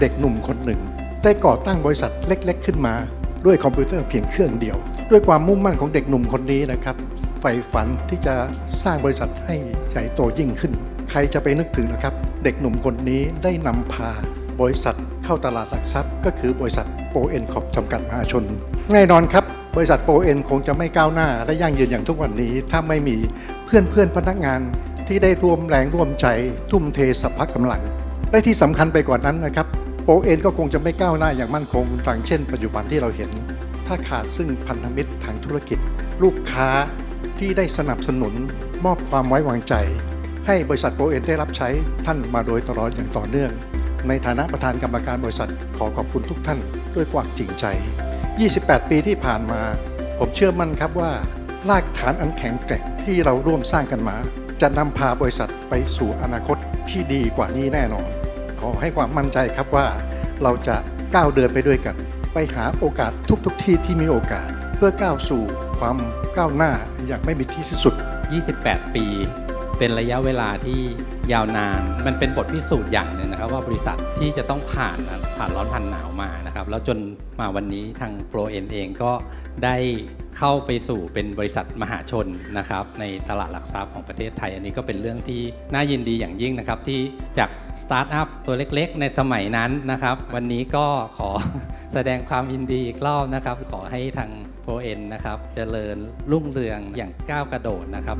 เด็กหนุ่มคนหนึ่ง ได้ก่อตั้งบริษัทเล็ก ๆ ขึ้นมา ด้วยคอมพิวเตอร์เพียงเครื่องเดียว ด้วยความมุ่งมั่นของเด็กหนุ่มคนนี้นะครับใฝ่ฝันที่จะสร้างบริษัทให้ใหญ่โตยิ่งขึ้น ใครจะไปนึกถึงนะครับ เด็กหนุ่มคนนี้ได้นำพาบริษัทเข้าตลาดหลักทรัพย์ ก็คือบริษัทโปเอ็นคอปจำกัดมหาชน แน่นอนครับ บริษัทโปเอ็นคงจะไม่ก้าวหน้า และยั่งยืนอย่างทุกวันนี้ ถ้าไม่มีเพื่อนเพื่อนพนักงานที่ได้ร่วมแรงร่วมใจ ทุ่มเทสัพพะกำลัง และที่สำคัญไปกว่านั้นนะครับ โปเอ็นก็คงจะไม่ก้าวหน้าอย่างมั่นคงดังเช่นปัจจุบันที่เราเห็น ถ้าขาดซึ่งพันธมิตรทางธุรกิจ ลูกค้าที่ได้สนับสนุนมอบความไว้วางใจ ให้บริษัทโปเอ็นได้รับใช้ท่านมาโดยตลอดอย่างต่อเนื่อง ในฐานะประธานกรรมการบริษัทขอขอบคุณทุกท่านด้วยความจริงใจ 28 ปีที่ผ่านมา ผมเชื่อมั่นครับว่ารากฐานอันแข็งแกร่งที่เราร่วมสร้างกันมา จะนำพาบริษัทไปสู่อนาคตที่ดีกว่านี้แน่นอน ขอให้ความมั่นใจครับว่าเราจะก้าวเดินไปด้วยกัน ไปหาโอกาสทุกๆทที่ที่มีโอกาส เพื่อก้าวสู่ความก้าวหน้าอย่างไม่มีที่สิ้นสุด 28 ปี เป็นระยะเวลาที่ยาวนาน มันเป็นบทพิสูจน์อย่างหนึ่งนะครับ ว่าบริษัทที่จะต้องผ่านผ่านร้อนผ่านหนาวมานะครับ แล้วจนมาวันนี้ทางโปรเอ็นเองก็ได้ เข้าไปสู่เป็นบริษัทมหาชนนะครับในตลาดหลักทรัพย์ของประเทศไทย อันนี้ก็เป็นเรื่องที่น่ายินดีอย่างยิ่งนะครับ ที่จากสตาร์ทอัพตัวเล็กๆ ในสมัยนั้นนะครับ วันนี้ก็ขอแสดงความยินดีอีกรอบนะครับ ขอให้ทางโปรเอ็นนะครับเจริญรุ่งเรืองอย่างก้าวกระโดดนะครับ